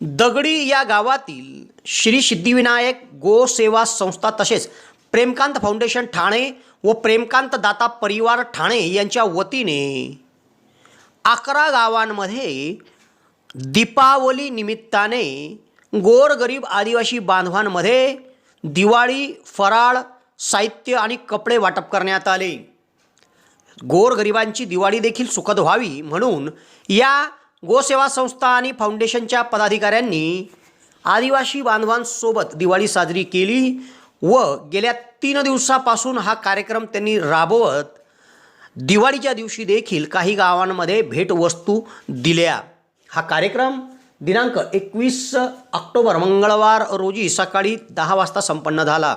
दगडी या गावातील श्री सिद्धिविनायक गो सेवा संस्था तसेच प्रेमकांत फाउंडेशन ठाणे व प्रेमकांत दाता परिवार ठाणे यांच्या वतीने अकरा गावांमध्ये दीपावली निमित्ताने गोरगरीब आदिवासी बांधवांमध्ये दिवाळी फराळ साहित्य आणि कपडे वाटप करण्यात आले. गोरगरिबांची दिवाळी देखील सुखद व्हावी म्हणून या गोसेवा संस्था आणि फाउंडेशनच्या पदाधिकाऱ्यांनी आदिवासी बांधवांसोबत दिवाळी साजरी केली व गेल्या तीन दिवसापासून हा कार्यक्रम त्यांनी राबवत दिवाळीच्या दिवशी देखील काही गावांमध्ये भेटवस्तू दिल्या. हा कार्यक्रम दिनांक एकवीस ऑक्टोबर मंगळवार रोजी सकाळी दहा वाजता संपन्न झाला.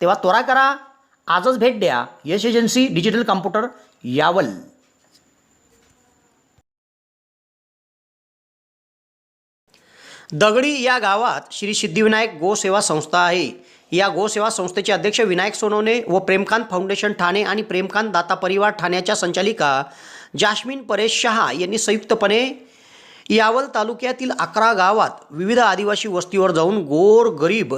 तेव्हा त्वरा करा आजच भेट द्या. Yash agency digital computer Yawal. Dagadi या गावात श्री सिद्धिविनायक गोसेवा संस्था आहे. या गोसेवा संस्थेचे अध्यक्ष विनायक सोनवणे व प्रेमकांत फाउंडेशन ठाणे आणि प्रेमकांत दाता परिवार ठाण्याच्या संचालिका जास्मिन परेश शहा यांनी संयुक्तपणे यावल तालुक्यातील अकरा गावात विविध आदिवासी वस्तीवर जाऊन गोर गरीब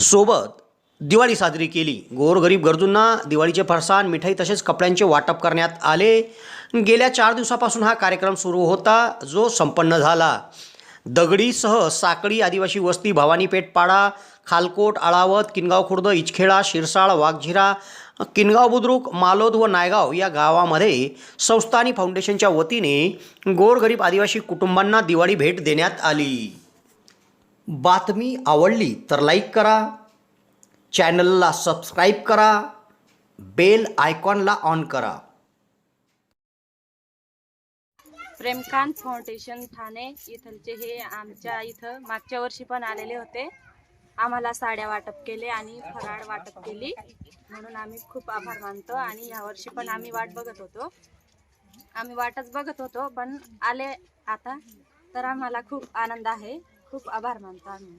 सोबत दिवाळी साजरी केली. गोरगरीब गरजूंना दिवाळीचे फरसाण मिठाई तसेच कपड्यांचे वाटप करण्यात आले. गेल्या चार दिवसापासून हा कार्यक्रम सुरू होता जो संपन्न झाला. दगडीसह साकळी आदिवासी वस्ती भवानीपेठ पाडा खालकोट आळावत किनगाव खुर्द इचखेडा शिरसाळ वाघझिरा किनगाव बुद्रुक मालोद व नायगाव या गावामध्ये संस्था आणि फाउंडेशनच्या वतीने गोरगरीब आदिवासी कुटुंबांना दिवाळी भेट देण्यात आली. बातमी आवडली तर लाईक करा चॅनलला सबस्क्राईब करा बेल आयकॉनला ऑन करा. प्रेमकांत फाउंडेशन ठाणे इथलचे हे आमच्या इथं मागच्या वर्षी पण आलेले होते. आम्हाला साड्या वाटप केले आणि फराळ वाटप केली. म्हणून आम्ही खूप आभार मानतो आणि ह्या वर्षी पण आम्ही वाट बघत होतो. आम्ही वाटच बघत होतो पण आले आता तर आम्हाला खूप आनंद आहे. खूप आभार मानतो आम्ही.